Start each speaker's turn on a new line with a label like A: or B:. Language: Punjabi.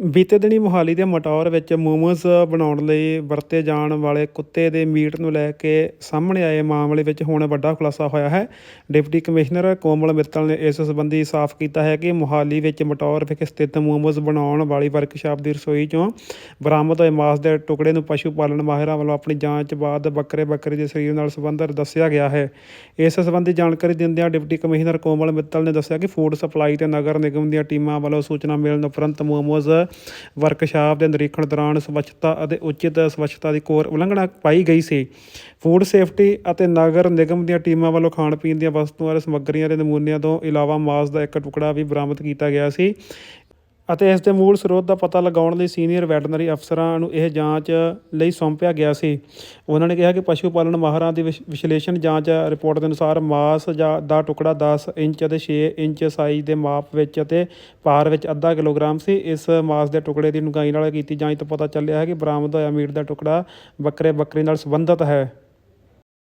A: ਬੀਤੇ ਦਿਨੀ ਮੋਹਾਲੀ ਦੇ ਮਟੌਰ ਵਿੱਚ ਮੋਮੋਜ਼ ਬਣਾਉਣ ਲਈ ਵਰਤੇ ਜਾਣ ਵਾਲੇ ਕੁੱਤੇ ਦੇ ਮੀਟ ਨੂੰ ਲੈ ਕੇ ਸਾਹਮਣੇ ਆਏ ਮਾਮਲੇ ਵਿੱਚ ਹੁਣ ਵੱਡਾ ਖੁਲਾਸਾ ਹੋਇਆ ਹੈ। ਡਿਪਟੀ ਕਮਿਸ਼ਨਰ ਕੋਮਲ ਮਿੱਤਲ ਨੇ ਇਸ ਸੰਬੰਧੀ ਸਾਫ਼ ਕੀਤਾ ਹੈ ਕਿ ਮੋਹਾਲੀ ਵਿੱਚ ਮਟੌਰ ਵਿਖੇ ਸਥਿਤ ਮੋਮੋਜ਼ ਬਣਾਉਣ ਵਾਲੀ ਵਰਕਸ਼ਾਪ ਦੀ ਰਸੋਈ 'ਚੋਂ ਬਰਾਮਦ ਹੋਏ ਮਾਸ ਦੇ ਟੁਕੜੇ ਨੂੰ ਪਸ਼ੂ ਪਾਲਣ ਮਾਹਿਰਾਂ ਵੱਲੋਂ ਆਪਣੀ ਜਾਂਚ ਬਾਅਦ ਬੱਕਰੇ ਬੱਕਰੀ ਦੇ ਸਰੀਰ ਨਾਲ ਸੰਬੰਧਿਤ ਦੱਸਿਆ ਗਿਆ ਹੈ। ਇਸ ਸੰਬੰਧੀ ਜਾਣਕਾਰੀ ਦਿੰਦਿਆਂ ਡਿਪਟੀ ਕਮਿਸ਼ਨਰ ਕੋਮਲ ਮਿੱਤਲ ਨੇ ਦੱਸਿਆ ਕਿ ਫੂਡ ਸਪਲਾਈ ਤੇ ਨਗਰ ਨਿਗਮ ਦੀਆਂ ਟੀਮਾਂ ਵੱਲੋਂ ਸੂਚਨਾ ਮਿਲਣ ਉਪਰੰਤ ਮੋਮੋਜ਼ ਵਰਕਸ਼ਾਪ ਦੇ ਨਿਰੀਖਣ ਦੌਰਾਨ ਸਵੱਛਤਾ ਅਤੇ ਉਚਿਤ ਸਵੱਛਤਾ ਦੀ ਕੋਰ ਉਲੰਘਣਾ ਪਾਈ ਗਈ ਸੀ। ਫੂਡ ਸੇਫਟੀ ਅਤੇ ਨਗਰ ਨਿਗਮ ਦੀਆਂ ਟੀਮਾਂ ਵੱਲੋਂ ਖਾਣ ਪੀਣ ਦੀਆਂ ਵਸਤੂਆਂ ਅਤੇ ਸਮੱਗਰੀਆਂ ਦੇ ਨਮੂਨਿਆਂ ਤੋਂ ਇਲਾਵਾ ਮਾਸ ਦਾ ਇੱਕ ਟੁਕੜਾ ਵੀ ਬਰਾਮਦ ਕੀਤਾ ਗਿਆ ਸੀ। ਅਤੇ ਇਸ ਦੇ ਮੂਲ ਸਰੋਤ ਦਾ ਪਤਾ ਲਗਾਉਣ ਲਈ ਸੀਨੀਅਰ ਵੈਟਰਨਰੀ ਅਫਸਰਾਂ ਨੂੰ ਇਹ ਜਾਂਚ ਲਈ ਸੌਂਪਿਆ ਗਿਆ ਸੀ। ਉਹਨਾਂ ਨੇ ਕਿਹਾ ਕਿ ਪਸ਼ੂ ਪਾਲਣ ਮਾਹਰਾਂ ਦੀ ਵਿਸ਼- ਵਿਸ਼ਲੇਸ਼ਣ ਜਾਂਚ ਰਿਪੋਰਟ ਦੇ ਅਨੁਸਾਰ ਮਾਸ ਜਾਂ ਦਾ ਟੁਕੜਾ 10 ਇੰਚ ਅਤੇ 6 ਇੰਚ ਸਾਈਜ਼ ਦੇ ਮਾਪ ਵਿੱਚ ਅਤੇ ਭਾਰ ਵਿੱਚ ਅੱਧਾ ਕਿਲੋਗ੍ਰਾਮ ਸੀ। ਇਸ ਮਾਸ ਦੇ ਟੁਕੜੇ ਦੀ ਡੂੰਘਾਈ ਨਾਲ ਕੀਤੀ ਜਾਂਚ ਤੋਂ ਪਤਾ ਚੱਲਿਆ ਹੈ ਕਿ ਬਰਾਮਦ ਹੋਇਆ ਮੀਟ ਦਾ ਟੁਕੜਾ ਬੱਕਰੇ ਬੱਕਰੀ ਨਾਲ ਸੰਬੰਧਿਤ ਹੈ।